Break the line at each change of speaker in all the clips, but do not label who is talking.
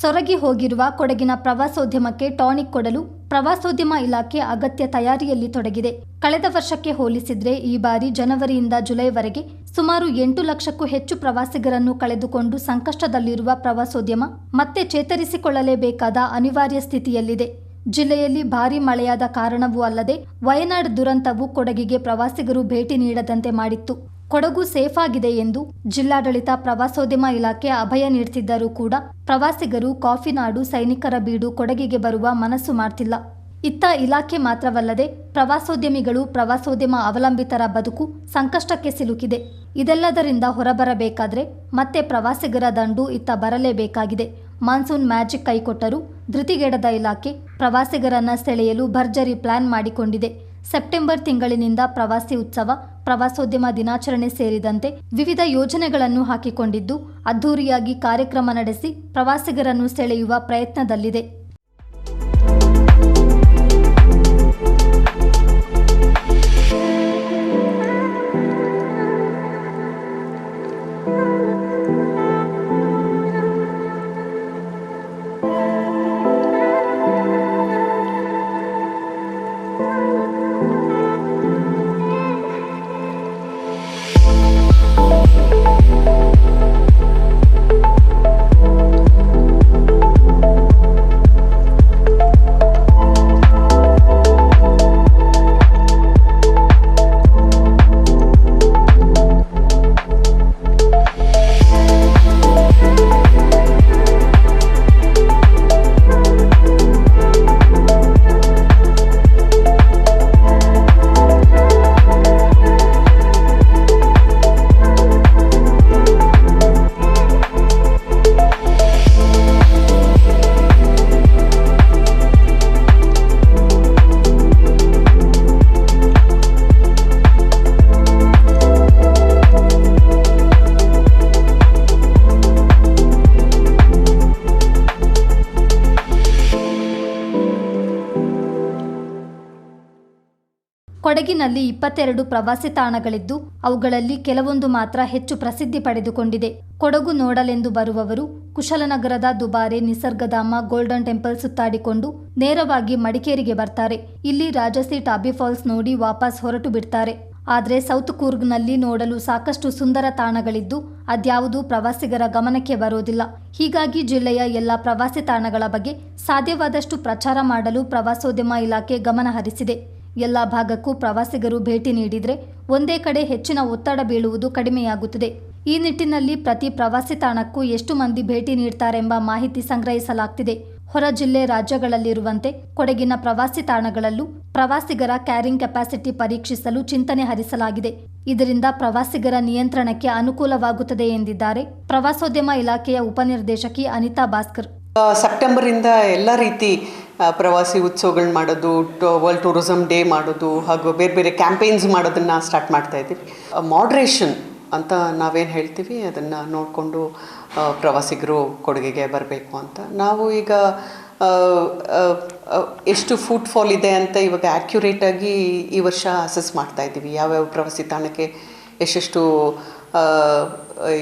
ಸೊರಗಿ ಹೋಗಿರುವ ಕೊಡಗಿನ ಪ್ರವಾಸೋದ್ಯಮಕ್ಕೆ ಟಾನಿಕ್ ಕೊಡಲು ಪ್ರವಾಸೋದ್ಯಮ ಇಲಾಖೆ ಅಗತ್ಯ ತಯಾರಿಯಲ್ಲಿ ತೊಡಗಿದೆ. ಕಳೆದ ವರ್ಷಕ್ಕೆ ಹೋಲಿಸಿದ್ರೆ ಈ ಬಾರಿ ಜನವರಿಯಿಂದ ಜುಲೈವರೆಗೆ ಸುಮಾರು ಎಂಟು ಲಕ್ಷಕ್ಕೂ ಹೆಚ್ಚು ಪ್ರವಾಸಿಗರನ್ನು ಕಳೆದುಕೊಂಡು ಸಂಕಷ್ಟದಲ್ಲಿರುವ ಪ್ರವಾಸೋದ್ಯಮ ಮತ್ತೆ ಚೇತರಿಸಿಕೊಳ್ಳಲೇಬೇಕಾದ ಅನಿವಾರ್ಯ ಸ್ಥಿತಿಯಲ್ಲಿದೆ. ಜಿಲ್ಲೆಯಲ್ಲಿ ಭಾರೀ ಮಳೆಯಾದ ಕಾರಣವೂ ಅಲ್ಲದೆ ವಯನಾಡ್ ದುರಂತವು ಕೊಡಗಿಗೆ ಪ್ರವಾಸಿಗರು ಭೇಟಿ ನೀಡದಂತೆ ಮಾಡಿತ್ತು. ಕೊಡಗು ಸೇಫ್ ಆಗಿದೆ ಎಂದು ಜಿಲ್ಲಾಡಳಿತ ಪ್ರವಾಸೋದ್ಯಮ ಇಲಾಖೆ ಅಭಯ ನೀಡುತ್ತಿದ್ದರೂ ಕೂಡ ಪ್ರವಾಸಿಗರು ಕಾಫಿನಾಡು ಸೈನಿಕರ ಬೀಡು ಕೊಡಗಿಗೆ ಬರುವ ಮನಸ್ಸು ಮಾಡ್ತಿಲ್ಲ. ಇತ್ತ ಇಲಾಖೆ ಮಾತ್ರವಲ್ಲದೆ ಪ್ರವಾಸೋದ್ಯಮಿಗಳು ಪ್ರವಾಸೋದ್ಯಮ ಅವಲಂಬಿತರ ಬದುಕು ಸಂಕಷ್ಟಕ್ಕೆ ಸಿಲುಕಿದೆ. ಇದೆಲ್ಲದರಿಂದ ಹೊರಬರಬೇಕಾದ್ರೆ ಮತ್ತೆ ಪ್ರವಾಸಿಗರ ದಂಡು ಇತ್ತ ಬರಲೇಬೇಕಾಗಿದೆ. ಮಾನ್ಸೂನ್ ಮ್ಯಾಜಿಕ್ ಕೈಕೊಟ್ಟರೂ ಧೃತಿಗೆಡದ ಇಲಾಖೆ ಪ್ರವಾಸಿಗರನ್ನ ಸೆಳೆಯಲು ಭರ್ಜರಿ ಪ್ಲಾನ್ ಮಾಡಿಕೊಂಡಿದೆ. ಸೆಪ್ಟೆಂಬರ್ ತಿಂಗಳಿನಿಂದ ಪ್ರವಾಸಿ ಉತ್ಸವ ಪ್ರವಾಸೋದ್ಯಮ ದಿನಾಚರಣೆ ಸೇರಿದಂತೆ ವಿವಿಧ ಯೋಜನೆಗಳನ್ನು ಹಾಕಿಕೊಂಡಿದ್ದು ಅದ್ದೂರಿಯಾಗಿ ಕಾರ್ಯಕ್ರಮ ನಡೆಸಿ ಪ್ರವಾಸಿಗರನ್ನು ಸೆಳೆಯುವ ಪ್ರಯತ್ನದಲ್ಲಿದೆ. ಕೊಡಗಿನಲ್ಲಿ ಇಪ್ಪತ್ತೆರಡು ಪ್ರವಾಸಿ ತಾಣಗಳಿದ್ದು, ಅವುಗಳಲ್ಲಿ ಕೆಲವೊಂದು ಮಾತ್ರ ಹೆಚ್ಚು ಪ್ರಸಿದ್ಧಿ ಪಡೆದುಕೊಂಡಿದೆ. ಕೊಡಗು ನೋಡಲೆಂದು ಬರುವವರು ಕುಶಲನಗರದ ದುಬಾರೆ ನಿಸರ್ಗಧಾಮ ಗೋಲ್ಡನ್ ಟೆಂಪಲ್ ಸುತ್ತಾಡಿಕೊಂಡು ನೇರವಾಗಿ ಮಡಿಕೇರಿಗೆ ಬರ್ತಾರೆ. ಇಲ್ಲಿ ರಾಜಸಿ ಟಾಬಿ ಫಾಲ್ಸ್ ನೋಡಿ ವಾಪಸ್ ಹೊರಟು ಬಿಡ್ತಾರೆ. ಆದರೆ ಸೌತ್ ಕೂರ್ಗ್ನಲ್ಲಿ ನೋಡಲು ಸಾಕಷ್ಟು ಸುಂದರ ತಾಣಗಳಿದ್ದು, ಅದ್ಯಾವುದೂ ಪ್ರವಾಸಿಗರ ಗಮನಕ್ಕೆ ಬರೋದಿಲ್ಲ. ಹೀಗಾಗಿ ಜಿಲ್ಲೆಯ ಎಲ್ಲ ಪ್ರವಾಸಿ ತಾಣಗಳ ಬಗ್ಗೆ ಸಾಧ್ಯವಾದಷ್ಟು ಪ್ರಚಾರ ಮಾಡಲು ಪ್ರವಾಸೋದ್ಯಮ ಇಲಾಖೆ ಗಮನ ಹರಿಸಿದೆ ಎಲ್ಲ ಭಾಗಕ್ಕೂ ಪ್ರವಾಸಿಗರು ಭೇಟಿ ನೀಡಿದರೆ ಒಂದೇ ಕಡೆ ಹೆಚ್ಚಿನ ಒತ್ತಡ ಬೀಳುವುದು ಕಡಿಮೆಯಾಗುತ್ತದೆ. ಈ ನಿಟ್ಟಿನಲ್ಲಿ ಪ್ರತಿ ಪ್ರವಾಸಿ ತಾಣಕ್ಕೂ ಎಷ್ಟು ಮಂದಿ ಭೇಟಿ ನೀಡ್ತಾರೆಂಬ ಮಾಹಿತಿ ಸಂಗ್ರಹಿಸಲಾಗ್ತಿದೆ. ಹೊರ ಜಿಲ್ಲೆ ರಾಜ್ಯಗಳಲ್ಲಿರುವಂತೆ ಕೊಡಗಿನ ಪ್ರವಾಸಿ ತಾಣಗಳಲ್ಲೂ ಪ್ರವಾಸಿಗರ ಕ್ಯಾರಿಂಗ್ ಕೆಪಾಸಿಟಿ ಪರೀಕ್ಷಿಸಲು ಚಿಂತನೆ ಹರಿಸಲಾಗಿದೆ. ಇದರಿಂದ ಪ್ರವಾಸಿಗರ ನಿಯಂತ್ರಣಕ್ಕೆ ಅನುಕೂಲವಾಗುತ್ತದೆ ಎಂದಿದ್ದಾರೆ ಪ್ರವಾಸೋದ್ಯಮ ಇಲಾಖೆಯ ಉಪನಿರ್ದೇಶಕಿ ಅನಿತಾ ಭಾಸ್ಕರ್.
ಸೆಪ್ಟೆಂಬರ್ ಸೆಪ್ಟೆಂಬರಿಂದ ಎಲ್ಲ ರೀತಿ ಪ್ರವಾಸಿ ಉತ್ಸವಗಳನ್ನ ಮಾಡೋದು ವರ್ಲ್ಡ್ ಟೂರಿಸಮ್ ಡೇ ಮಾಡೋದು, ಹಾಗೂ ಬೇರೆ ಬೇರೆ ಕ್ಯಾಂಪೇನ್ಸ್ ಮಾಡೋದನ್ನು ಸ್ಟಾರ್ಟ್ ಮಾಡ್ತಾ ಇದ್ದೀವಿ. ಮಾಡ್ರೇಷನ್ ಅಂತ ನಾವೇನು ಹೇಳ್ತೀವಿ, ಅದನ್ನು ನೋಡಿಕೊಂಡು ಪ್ರವಾಸಿಗರು ಕೊಡುಗೆಗೆ ಬರಬೇಕು ಅಂತ. ನಾವು ಈಗ ಎಷ್ಟು ಫುಟ್ ಫಾಲ್ ಇದೆ ಅಂತ ಇವಾಗ ಆ್ಯಕ್ಯುರೇಟಾಗಿ ಈ ವರ್ಷ ಅಸೆಸ್ ಮಾಡ್ತಾ ಇದ್ದೀವಿ. ಯಾವ್ಯಾವ ಪ್ರವಾಸಿ ತಾಣಕ್ಕೆ ಎಷ್ಟೆಷ್ಟು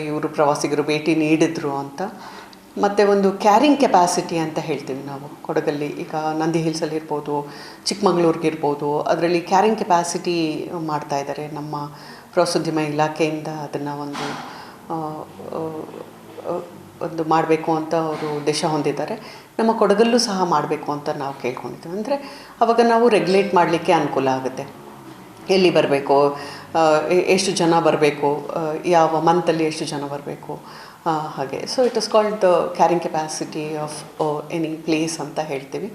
ಇವರು ಪ್ರವಾಸಿಗರು ಭೇಟಿ ನೀಡಿದ್ರು ಅಂತ. ಮತ್ತು ಒಂದು ಕ್ಯಾರಿಂಗ್ ಕೆಪಾಸಿಟಿ ಅಂತ ಹೇಳ್ತೀವಿ ನಾವು. ಕೊಡಗಲ್ಲಿ ಈಗ ನಂದಿ ಹಿಲ್ಸಲ್ಲಿ ಇರ್ಬೋದು ಚಿಕ್ಕಮಂಗ್ಳೂರ್ಗಿರ್ಬೋದು ಅದರಲ್ಲಿ ಕ್ಯಾರಿಂಗ್ ಕೆಪಾಸಿಟಿ ಮಾಡ್ತಾ ಇದ್ದಾರೆ ನಮ್ಮ ಪ್ರವಾಸೋದ್ಯಮ ಇಲಾಖೆಯಿಂದ ಅದನ್ನು ಒಂದು ಒಂದು ಮಾಡಬೇಕು ಅಂತ ಅವರು ಉದ್ದೇಶ ಹೊಂದಿದ್ದಾರೆ. ನಮ್ಮ ಕೊಡಗಲ್ಲೂ ಸಹ ಮಾಡಬೇಕು ಅಂತ ನಾವು ಕೇಳ್ಕೊಂಡಿದ್ದೀವಿ. ಅಂದರೆ ಆವಾಗ ನಾವು ರೆಗ್ಯುಲೇಟ್ ಮಾಡಲಿಕ್ಕೆ ಅನುಕೂಲ ಆಗುತ್ತೆ. ಎಲ್ಲಿ ಬರಬೇಕು ಎಷ್ಟು ಜನ ಬರಬೇಕು ಯಾವ ಮಂತಲ್ಲಿ ಎಷ್ಟು ಜನ ಬರಬೇಕು ಹಾಗೆ. So it is called the carrying capacity of any place ಅಂತ ಹೇಳ್ತೀವಿ.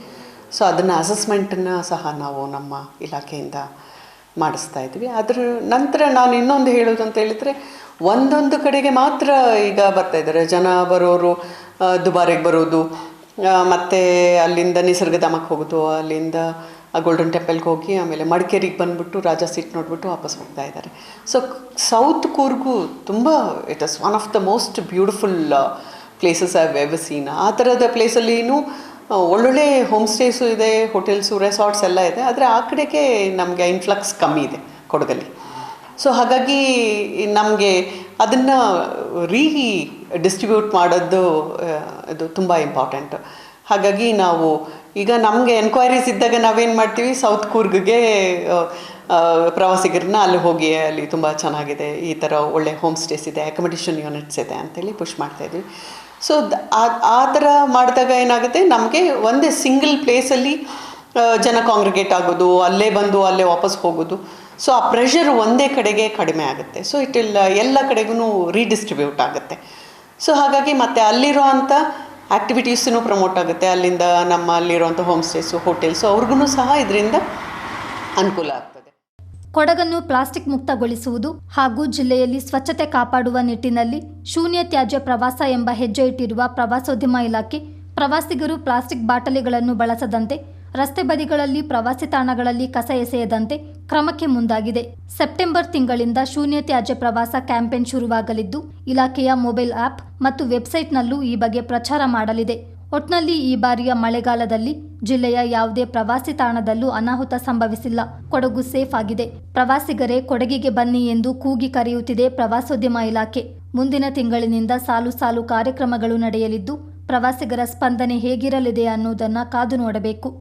ಸೊ ಅದನ್ನು ಅಸೆಸ್ಮೆಂಟನ್ನು ಸಹ ನಾವು ನಮ್ಮ ಇಲಾಖೆಯಿಂದ ಮಾಡಿಸ್ತಾ ಇದ್ವಿ. ಅದರ ನಂತರ ನಾನು ಇನ್ನೊಂದು ಹೇಳೋದು ಅಂತ ಹೇಳಿದರೆ, ಒಂದೊಂದು ಕಡೆಗೆ ಮಾತ್ರ ಈಗ ಬರ್ತಾ ಇದ್ದಾರೆ. ಜನ ಬರೋರು ದುಬಾರಿಗೆ ಬರೋದು ಮತ್ತೆ ಅಲ್ಲಿಂದ ನಿಸರ್ಗಧಾಮಕ್ಕೆ ಹೋಗೋದು, ಅಲ್ಲಿಂದ ಗೋಲ್ಡನ್ ಟೆಂಪಲ್ಗೆ ಹೋಗಿ ಆಮೇಲೆ ಮಡಿಕೇರಿಗೆ ಬಂದುಬಿಟ್ಟು ರಾಜ ಸೀಟ್ ನೋಡಿಬಿಟ್ಟು ವಾಪಸ್ ಹೋಗ್ತಾ ಇದ್ದಾರೆ. ಸೊ ಸೌತ್ ಕೂರ್ಗು ತುಂಬ it is one of the most beautiful places I've ever seen ಆ ಥರದ ಏನು ಒಳ್ಳೊಳ್ಳೆ ಹೋಮ್ ಸ್ಟೇಸು ಇದೆ ಹೋಟೆಲ್ಸು ರೆಸಾರ್ಟ್ಸ್ ಎಲ್ಲ ಇದೆ. ಆದರೆ ಆ ಕಡೆಗೆ ನಮಗೆ ಇನ್ಫ್ಲಕ್ಸ್ ಕಮ್ಮಿ ಇದೆ ಕೊಡಗಲ್ಲಿ. ಸೊ ಹಾಗಾಗಿ ನಮಗೆ ಅದನ್ನು ರೀ ಡಿಸ್ಟ್ರಿಬ್ಯೂಟ್ ಮಾಡೋದು ಇದು ತುಂಬ ಇಂಪಾರ್ಟೆಂಟ್ ಹಾಗಾಗಿ ನಾವು ಈಗ ನಮಗೆ ಎನ್ಕ್ವೈರೀಸ್ ಇದ್ದಾಗ ನಾವೇನು ಮಾಡ್ತೀವಿ? ಸೌತ್ ಕೂರ್ಗ್ಗೆ ಪ್ರವಾಸಿಗರನ್ನ ಅಲ್ಲಿ ಹೋಗಿ ಅಲ್ಲಿ ತುಂಬ ಚೆನ್ನಾಗಿದೆ. ಈ ಥರ ಒಳ್ಳೆ ಹೋಮ್ ಸ್ಟೇಸ್ ಇದೆ ಅಕೊಮಿಡೇಷನ್ ಯೂನಿಟ್ಸ್ ಇದೆ ಅಂತೇಳಿ ಪುಷ್ ಮಾಡ್ತಾಯಿದ್ವಿ ಸೊ ಆ ಥರ ಮಾಡಿದಾಗ ಏನಾಗುತ್ತೆ? ನಮಗೆ ಒಂದೇ ಸಿಂಗಲ್ ಪ್ಲೇಸಲ್ಲಿ ಜನ ಕಾಂಗ್ರಿಗೇಟ್ ಆಗೋದು, ಅಲ್ಲೇ ಬಂದು ಅಲ್ಲೇ ವಾಪಸ್ ಹೋಗೋದು. ಸೊ ಆ ಪ್ರೆಷರ್ ಒಂದೇ ಕಡೆಗೆ ಕಡಿಮೆ ಆಗುತ್ತೆ. ಸೊ ಇಟ್ ಇಲ್ ಎಲ್ಲ ಕಡೆಗೂ ರೀಡಿಸ್ಟ್ರಿಬ್ಯೂಟ್ ಆಗುತ್ತೆ. ಸೊ ಹಾಗಾಗಿ ಮತ್ತೆ ಅಲ್ಲಿರೋ ಅಂಥ ಆ್ಯಕ್ಟಿವಿಟೀಸೂ ಪ್ರಮೋಟ್ ಆಗುತ್ತೆ. ಅಲ್ಲಿಂದ ನಮ್ಮ ಅಲ್ಲಿರುವಂಥ ಹೋಮ್ ಸ್ಟೇಸು ಹೋಟೆಲ್ಸು ಅವ್ರಿಗೂ ಸಹ ಇದರಿಂದ ಅನುಕೂಲ ಆಗ್ತದೆ.
ಕೊಡಗನ್ನು ಪ್ಲಾಸ್ಟಿಕ್ ಮುಕ್ತಗೊಳಿಸುವುದು ಹಾಗೂ ಜಿಲ್ಲೆಯಲ್ಲಿ ಸ್ವಚ್ಛತೆ ಕಾಪಾಡುವ ನಿಟ್ಟಿನಲ್ಲಿ ಶೂನ್ಯ ತ್ಯಾಜ್ಯ ಪ್ರವಾಸ ಎಂಬ ಹೆಜ್ಜೆ ಇಟ್ಟಿರುವ ಪ್ರವಾಸೋದ್ಯಮ ಇಲಾಖೆ ಪ್ರವಾಸಿಗರು ಪ್ಲಾಸ್ಟಿಕ್ ಬಾಟಲಿಗಳನ್ನು ಬಳಸದಂತೆ ರಸ್ತೆ ಬದಿಗಳಲ್ಲಿ ಪ್ರವಾಸಿ ತಾಣಗಳಲ್ಲಿ ಕಸ ಎಸೆಯದಂತೆ ಕ್ರಮಕ್ಕೆ ಮುಂದಾಗಿದೆ. ಸೆಪ್ಟೆಂಬರ್ ತಿಂಗಳಿಂದ ಶೂನ್ಯ ತ್ಯಾಜ್ಯ ಪ್ರವಾಸ ಕ್ಯಾಂಪೇನ್ ಶುರುವಾಗಲಿದ್ದು, ಇಲಾಖೆಯ ಮೊಬೈಲ್ ಆಪ್ ಮತ್ತು ವೆಬ್ಸೈಟ್ನಲ್ಲೂ ಈ ಬಗ್ಗೆ ಪ್ರಚಾರ ಮಾಡಲಿದೆ. ಒಟ್ನಲ್ಲಿ ಈ ಬಾರಿಯ ಮಳೆಗಾಲದಲ್ಲಿ ಜಿಲ್ಲೆಯ ಯಾವುದೇ ಪ್ರವಾಸಿ ತಾಣದಲ್ಲೂ ಅನಾಹುತ ಸಂಭವಿಸಿಲ್ಲ. ಕೊಡಗು ಸೇಫ್ ಆಗಿದೆ. ಪ್ರವಾಸಿಗರೇ ಕೊಡಗಿಗೆ ಬನ್ನಿ ಎಂದು ಕೂಗಿ ಕರೆಯುತ್ತಿದೆ ಪ್ರವಾಸೋದ್ಯಮ ಇಲಾಖೆ. ಮುಂದಿನ ತಿಂಗಳಿನಿಂದ ಸಾಲು ಸಾಲು ಕಾರ್ಯಕ್ರಮಗಳು ನಡೆಯಲಿದ್ದು, ಪ್ರವಾಸಿಗರ ಸ್ಪಂದನೆ ಹೇಗಿರಲಿದೆ ಅನ್ನೋದನ್ನ ಕಾದು ನೋಡಬೇಕು.